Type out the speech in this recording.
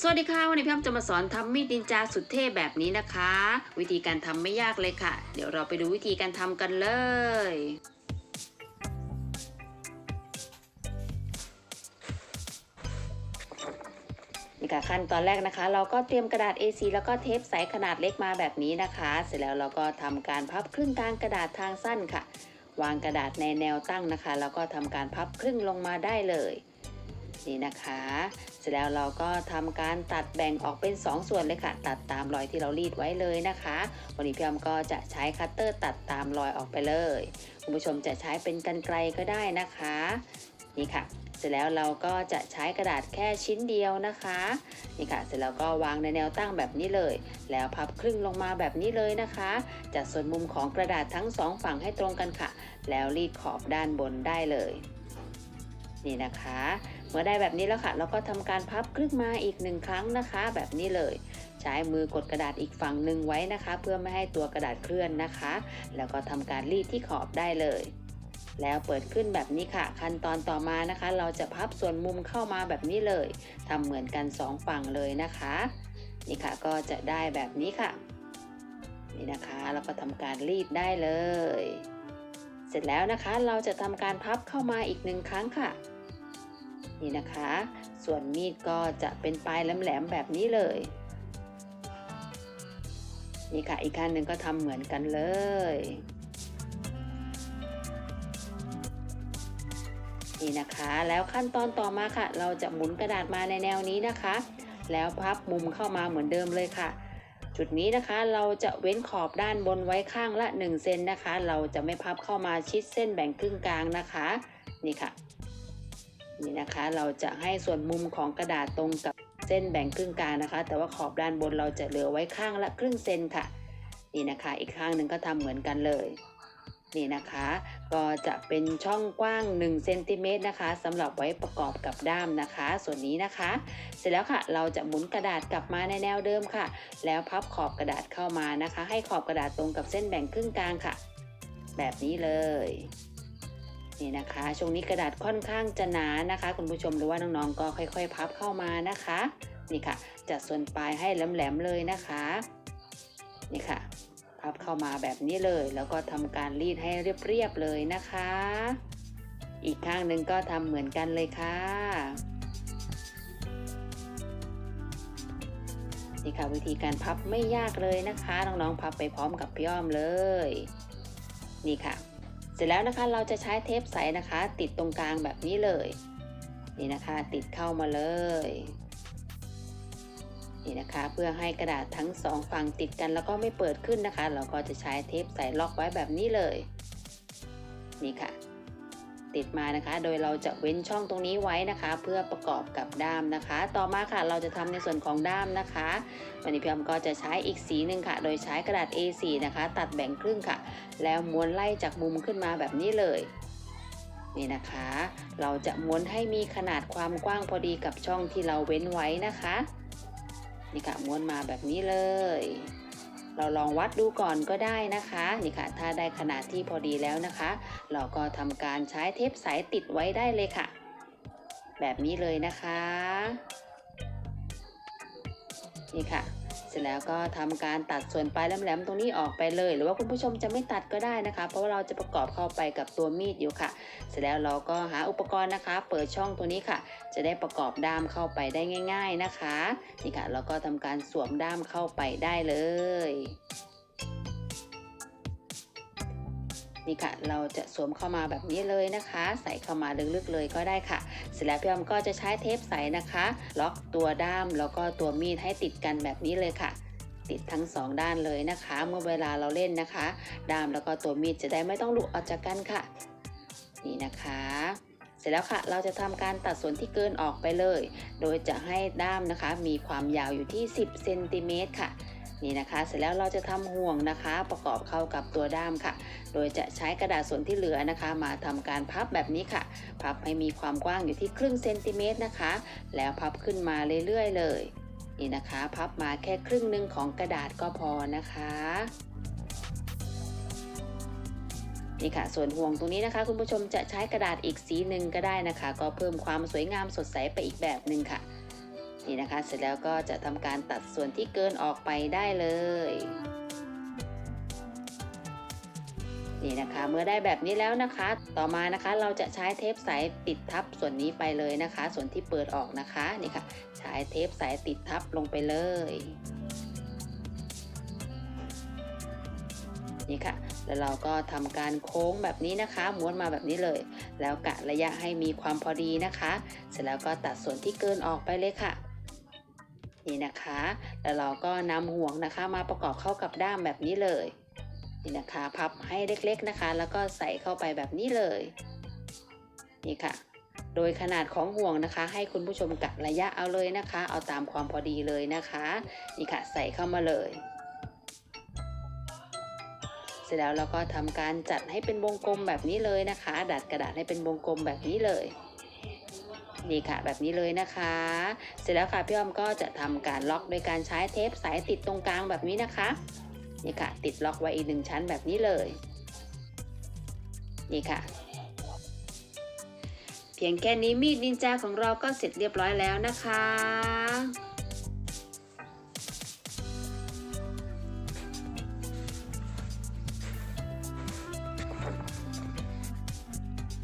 สวัสดีค่ะ วันนี้พี่อ้ำจะมาสอนทำมีดนินจาสุดเท่แบบนี้นะคะ วิธีการทำไม่ยากเลยค่ะ เดี๋ยวเราไปดูวิธีการทำกันเลย นี่ค่ะขั้นตอนแรกนะคะ เราก็เตรียมกระดาษ A4 แล้วก็เทปใสขนาดเล็กมาแบบนี้นะคะ เสร็จแล้วเราก็ทำการพับครึ่งกลางกระดาษทางสั้นค่ะ วางกระดาษในแนวตั้งนะคะ แล้วก็ทำการพับครึ่งลงมาได้เลย นี่นะคะ เสร็จแล้วเราก็ทำการตัดแบ่งออกเป็น 2 ส่วนเลยค่ะ ตัดตามรอยที่เรารีดไว้เลยนะคะ วันนี้พี่อมก็จะใช้คัตเตอร์ตัดตามรอยออกไปเลยคุณผู้ชมจะใช้เป็นกันไกลก็ได้นะคะ นี่ค่ะ เสร็จแล้วเราก็จะใช้กระดาษแค่ชิ้นเดียวนะคะนี่ค่ะ เสร็จแล้วก็วางในแนวตั้งแบบนี้เลย แล้วพับครึ่งลงมาแบบนี้เลยนะคะ จัดส่วนมุมของกระดาษทั้งสองฝั่งให้ตรงกันค่ะ แล้วรีดขอบด้านบนได้เลย นี่นะคะ เมื่อได้แบบนี้แล้วค่ะ เราก็ทำการพับครึ่งมาอีกหนึ่งครั้งนะคะ แบบนี้เลย ใช้มือกดกระดาษอีกฝั่งหนึ่งไว้นะคะ เพื่อไม่ให้ตัวกระดาษเคลื่อนนะคะ แล้วก็ทำการรีดที่ขอบได้เลยแล้วเปิดขึ้นแบบนี้ค่ะ ขั้นตอนต่อมานะคะ เราจะพับส่วนมุมเข้ามาแบบนี้เลยทำเหมือนกันสองฝั่งเลยนะคะ นี่ค่ะก็จะได้แบบนี้ค่ะ นี่นะคะเราก็ทำการรีดได้เลย เสร็จแล้วนะคะเราจะทำการพับเข้ามาอีกหนึ่งครั้งค่ะ นี่นะคะ ส่วนมีดก็จะเป็นปลายแหลมๆแบบนี้เลย นี่ค่ะอีกข้างหนึ่งก็ทำเหมือนกันเลยนี่นะคะแล้วขั้นตอนต่อมาค่ะ เราจะหมุนกระดาษมาในแนวนี้นะคะ แล้วพับมุมเข้ามาเหมือนเดิมเลยค่ะ จุดนี้นะคะเราจะเว้นขอบด้านบนไว้ข้างละ1เซนนะคะ เราจะไม่พับเข้ามาชิดเส้นแบ่งครึ่งกลางนะคะ นี่ค่ะ นี่นะคะ เราจะให้ส่วนมุมของกระดาษตรงกับเส้นแบ่งครึ่งกลางนะคะ แต่ว่าขอบด้านบนเราจะเหลือไว้ข้างละครึ่งเซนค่ะ นี่นะคะ อีกข้างหนึ่งก็ทำเหมือนกันเลย นี่นะคะ ก็จะเป็นช่องกว้าง1เซนติเมตรนะคะสำหรับไว้ประกอบกับด้ามนะคะ ส่วนนี้นะคะ เสร็จแล้วค่ะ เราจะหมุนกระดาษกลับมาในแนวเดิมค่ะ แล้วพับขอบกระดาษเข้ามานะคะ ให้ขอบกระดาษตรงกับเส้นแบ่งครึ่งกลางค่ะ แบบนี้เลย นี่นะคะช่วงนี้กระดาษค่อนข้างจะหนานะคะ คุณผู้ชมหรือว่าน้องๆก็ค่อยๆ พับเข้ามานะคะ นี่ค่ะจัดส่วนปลายให้แหลมๆเลยนะคะ นี่ค่ะ พับเข้ามาแบบนี้เลย แล้วก็ทำการรีดให้เรียบๆเลยนะคะ อีกข้างหนึ่งก็ทำเหมือนกันเลยค่ะนี่ค่ะวิธีการพับไม่ยากเลยนะคะน้องๆพับไปพร้อมกับพี่อ้อมเลย นี่ค่ะ เสร็จแล้วนะคะเราจะใช้เทปใสนะคะ ติดตรงกลางแบบนี้เลย นี่นะคะติดเข้ามาเลยนี่นะคะเพื่อให้กระดาษทั้งสองฝั่งติดกันแล้วก็ไม่เปิดขึ้นนะคะ เราก็จะใช้เทปใสล็อกไว้แบบนี้เลย นี่ค่ะ ติดมานะคะ โดยเราจะเว้นช่องตรงนี้ไว้นะคะ เพื่อประกอบกับด้ามนะคะ ต่อมาค่ะเราจะทำในส่วนของด้ามนะคะ วันนี้พี่อมก็จะใช้อีกสีหนึ่งค่ะ โดยใช้กระดาษ A4 นะคะ ตัดแบ่งครึ่งค่ะ แล้วม้วนไล่จากมุมขึ้นมาแบบนี้เลยนี่นะคะ เราจะม้วนให้มีขนาดความกว้างพอดีกับช่องที่เราเว้นไว้นะคะ นี่ค่ะม้วนมาแบบนี้เลย เราลองวัดดูก่อนก็ได้นะคะนี่ค่ะ ถ้าได้ขนาดที่พอดีแล้วนะคะ เราก็ทำการใช้เทปสายติดไว้ได้เลยค่ะ แบบนี้เลยนะคะ นี่ค่ะ ร็จแล้วก็ทำการตัดส่วนปลายแหลมๆตรงนี้ออกไปเลย หรือว่าคุณผู้ชมจะไม่ตัดก็ได้นะคะ เพราะว่าเราจะประกอบเข้าไปกับตัวมีดอยู่ค่ะ เสร็จแล้วเราก็หาอุปกรณ์นะคะ เปิดช่องตัวนี้ค่ะ จะได้ประกอบด้ามเข้าไปได้ง่าย ๆนะคะนี่ค่ะเราก็ทำการสวมด้ามเข้าไปได้เลย นี่ค่ะ เราจะสวมเข้ามาแบบนี้เลยนะคะ ใส่เข้ามาลึกๆเลยก็ได้ค่ะ เสร็จแล้วพี่อมก็จะใช้เทปใสนะคะ ล็อกตัวด้ามแล้วก็ตัวมีดให้ติดกันแบบนี้เลยค่ะ ติดทั้งสองด้านเลยนะคะ เมื่อเวลาเราเล่นนะคะ ด้ามแล้วก็ตัวมีดจะได้ไม่ต้องหลุดออกจากกันค่ะ นี่นะคะเสร็จแล้วค่ะ เราจะทำการตัดส่วนที่เกินออกไปเลย โดยจะให้ด้ามนะคะ มีความยาวอยู่ที่ 10เซนติเมตรค่ะ นี่นะคะเสร็จแล้วเราจะทำห่วงนะคะ ประกอบเข้ากับตัวด้ามค่ะ โดยจะใช้กระดาษส่วนที่เหลือนะคะ มาทำการพับแบบนี้ค่ะ พับให้มีความกว้างอยู่ที่ครึ่งเซนติเมตรนะคะ แล้วพับขึ้นมาเรื่อยๆ เลยนี่นะคะ พับมาแค่ครึ่งหนึ่งของกระดาษก็พอนะคะนี่ค่ะ ส่วนห่วงตรงนี้นะคะ คุณผู้ชมจะใช้กระดาษอีกสีหนึ่งก็ได้นะคะ ก็เพิ่มความสวยงามสดใสไปอีกแบบหนึ่งค่ะ นี่นะคะ เสร็จแล้วก็จะทำการตัดส่วนที่เกินออกไปได้เลย นี่นะคะเมื่อได้แบบนี้แล้วนะคะ ต่อมานะคะเราจะใช้เทปใสติดทับส่วนนี้ไปเลยนะคะ ส่วนที่เปิดออกนะคะนี่ค่ะ ใช้เทปใสติดทับลงไปเลยนี่ค่ะ แล้วเราก็ทำการโค้งแบบนี้นะคะ ม้วนมาแบบนี้เลย แล้วกะระยะให้มีความพอดีนะคะ เสร็จแล้วก็ตัดส่วนที่เกินออกไปเลยค่ะ นี่นะคะ แล้วเราก็นำห่วงนะคะ มาประกอบเข้ากับด้ามแบบนี้เลย นี่นะคะ พับให้เล็กๆนะคะ แล้วก็ใส่เข้าไปแบบนี้เลย นี่ค่ะ โดยขนาดของห่วงนะคะ ให้คุณผู้ชมกะระยะเอาเลยนะคะ เอาตามความพอดีเลยนะคะ นี่ค่ะ ใส่เข้ามาเลยเสร็จแล้วเราก็ทำการจัดให้เป็นวงกลมแบบนี้เลยนะคะ ดัดกระดาษให้เป็นวงกลมแบบนี้เลย นี่ค่ะ แบบนี้เลยนะคะ เสร็จแล้วค่ะพี่อ้อมก็จะทำการล็อกโดยการใช้เทปสายติดตรงกลางแบบนี้นะคะนี่ค่ะ ติดล็อกไว้อีกหนึ่งชั้นแบบนี้เลย นี่ค่ะ เพียงแค่นี้มีดนินจาของเราก็เสร็จเรียบร้อยแล้วนะคะ